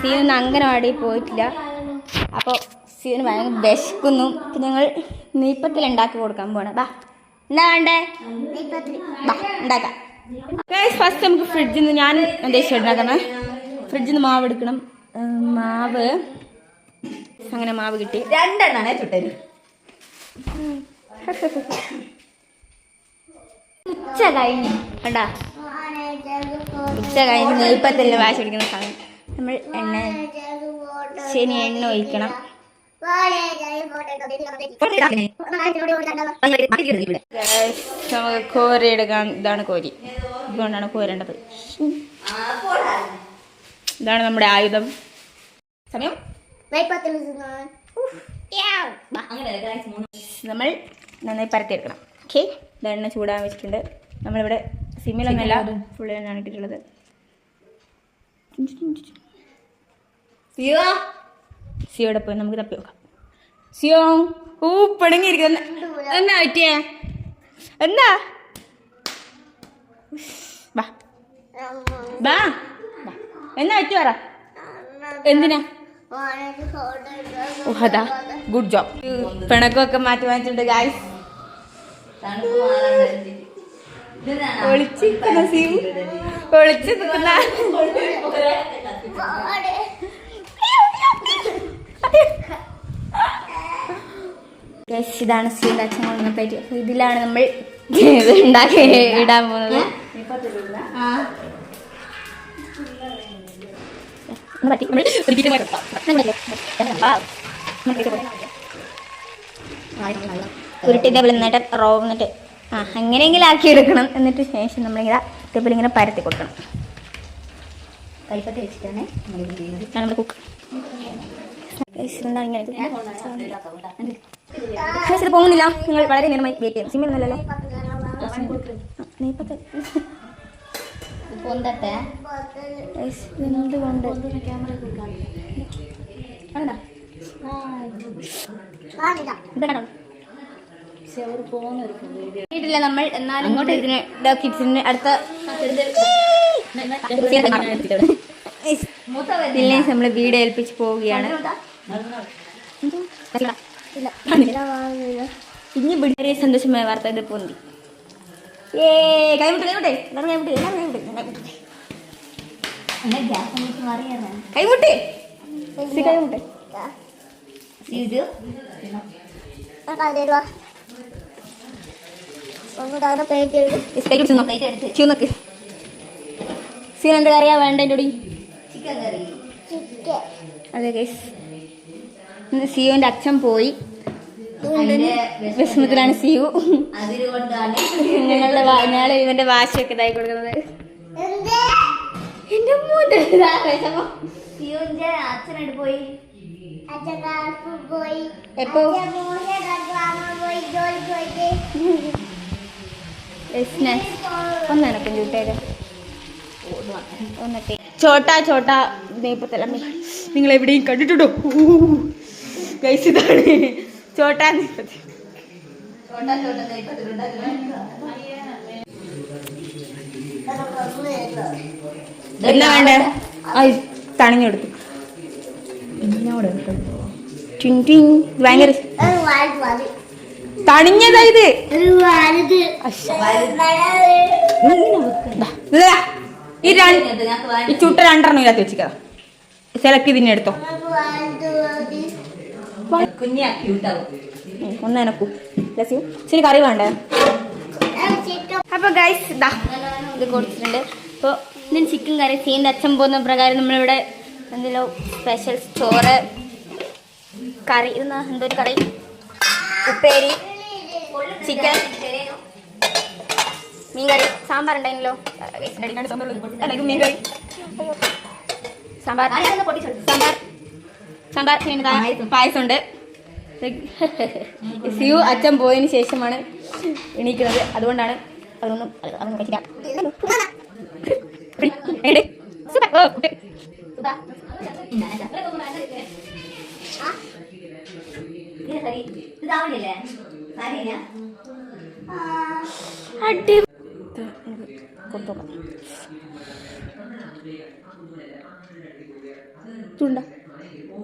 Scene anganwadi പോയിട്ടില്ല. അപ്പോൾ scene ഭയങ്കര വിശക്കുന്നു. അപ്പം ഞങ്ങൾ നീപ്പത്തിൽ ഉണ്ടാക്കി കൊടുക്കാൻ പോണേ ബാ. എന്താ വേണ്ടേ? ബാ ഉണ്ടാക്കാം. ഫസ്റ്റ് നമുക്ക് ഫ്രിഡ്ജിൽ നിന്ന് ഞാൻ ഉദ്ദേശിച്ചു ഉണ്ടാക്കണം. ഫ്രിഡ്ജിൽ നിന്ന് മാവ് എടുക്കണം. മാവ്. അങ്ങനെ മാവ് കിട്ടി. രണ്ടെണ്ണാണേ ചുട്ടര് ഉച്ച കഴിഞ്ഞ്. കണ്ടാ? ഉച്ച കഴിഞ്ഞ് നെയ്പ്പത്തിൽ വാശി പിടിക്കുന്ന സമയം നമ്മൾ എണ്ണ ശനി എണ്ണ ഒഴിക്കണം. Guys, നമുക്ക് കോരി എടുക്കാൻ ഇതാണ് കോരി. ഇതുകൊണ്ടാണ് കോരേണ്ടത്. ഇതാണ് നമ്മുടെ ആയുധം. സമയം. നമ്മൾ നന്നായി പരത്തിയെടുക്കണം. ഓക്കെ? എണ്ണ ചൂടാൻ വെച്ചിട്ടുണ്ട്. നമ്മളിവിടെ സിമ്മിലൊന്നല്ല ഫുള്ള് എണ്ണാണ് ഇട്ടിട്ടുള്ളത് സിയോടെ പോയി നമുക്ക് തപ്പി നോക്കാം. സിയോ ഊ പിണങ്ങിയിരിക്കുന്ന എന്നാ പറ്റിയേ? ബാ ബാ ബാ. എന്നാ പറ്റി പറ. എന്തിനാ? ഓ അതാ. ഗുഡ് ജോബ് പിണക്കമൊക്കെ മാറ്റി വാങ്ങിച്ചിട്ടുണ്ട് ഗായ്സ് ഒളിച്ചിരിക്കുന്ന സീം ഒളിച്ചു നിൽക്കുന്ന Guys, ഇതാണ് സ്റ്റീൽ അച്ഛൻ കൊണ്ടുവന്ന പറ്റി. അപ്പൊ ഇതിലാണ് നമ്മൾ ഉണ്ടാക്കി ഇടാൻ പോകുന്നത്. ഉരുട്ടി ഇതേപോലെ എന്നിട്ട് റോ എന്നിട്ട് ആ അങ്ങനെയെങ്കിലും ആക്കി എടുക്കണം എന്നിട്ട് ശേഷം നമ്മളിങ്ങനെ ഇതേപോലെ ഇങ്ങനെ പരത്തി കൊടുക്കണം. കൈപ്പത്തി വെച്ചിട്ടാണ് നമ്മൾ കുക്ക് എന്താണ് ഇങ്ങനെ? ഇത്? പോകുന്നില്ല നിങ്ങൾ വളരെ നേരമായി വെയിറ്റ് ചെയ്യും. സിമ്മിൽ പോകുന്നൊരു വീട്ടില്ല നമ്മൾ എന്നാലും ഇങ്ങോട്ട് ഇതിന് കിഡ്സിന് അടുത്ത നമ്മൾ വീട് ഏൽപ്പിച്ച് പോവുകയാണ്. ഇനി വളരെ സന്തോഷമായ വാർത്ത ഇത് പൊന്തി. ഏ കൈമുട്ട് എല്ലാവരും എല്ലാവരും സീൻ എന്താ കറിയാ വേണ്ട എന്റെ അതെ ഗൈസ് സിയുവിന്റെ അച്ഛൻ പോയി. വിഷമത്തിലാണ് സിയു ഞങ്ങളുടെ ഞങ്ങൾ ഇവന്റെ വാശിയൊക്കെ ഇതായി കൊടുക്കുന്നത്. എന്റെ മൂന്ന് അച്ഛനായിട്ട് പോയി. എപ്പോ? ഒന്നാണ് കുഞ്ഞുട്ടേര് ഒന്നത്തെ ചോട്ടാ ചോട്ടാ നിങ്ങൾ എവിടെയും കണ്ടിട്ടുണ്ടോ? ഗൈസ് ഇതാണ്. ചോട്ടാ കൈപ്പത്തിലുണ്ടാക്കുന്നത് എന്നാ വേണ്ടേ ഐ തണിഞ്ഞെടുത്തു ഭയങ്കര തണിഞ്ഞതാ ഇത്. ഈ രണ്ട് ഈ ചുട്ട രണ്ടെണ്ണം ഇതിനകത്ത് വെച്ചിക്കാ സെലക്ട് ഇതിനെ ഒന്ന് എനക്കൂ ലസ്യു ശരി കറി വേണ്ടേ? അപ്പൊ ഗൈസ് ഇതാ ഇത് കൊടുത്തിട്ടുണ്ട്. അപ്പോൾ ഇതിന് ചിക്കൻ കറി സീന്റെ അച്ഛൻ പോകുന്ന പ്രകാരം നമ്മളിവിടെ എന്തെല്ലോ സ്പെഷ്യൽ ചോറ് കറി. ഇതെന്നാ എന്തോ ഒരു കറി? ഉപ്പേരി ചിക്കൻ മീൻ കറി സാമ്പാർ ഉണ്ടായിരുന്നല്ലോ. സാമ്പാർ. സാമ്പാർ. സാമ്പാർ പായസം ഉണ്ട്. സിയു അച്ഛൻ പോയതിന് ശേഷമാണ് എണീക്കുന്നത്. അതുകൊണ്ടാണ് അതൊന്നും അതൊന്നും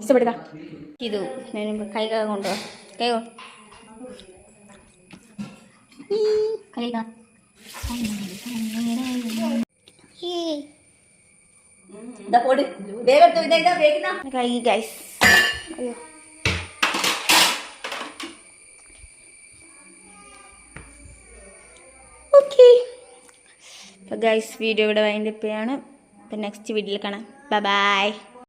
ഇഷ്ടപ്പെടുക. ഇത് കൈ ഓക്കെ അപ്പോൾ ഗൈസ് വീഡിയോ ഇവിടെ വൈൻഡപ്പ് ചെയ്യാണ്. അപ്പം നെക്സ്റ്റ് വീഡിയോയിൽ കാണാം. Bye bye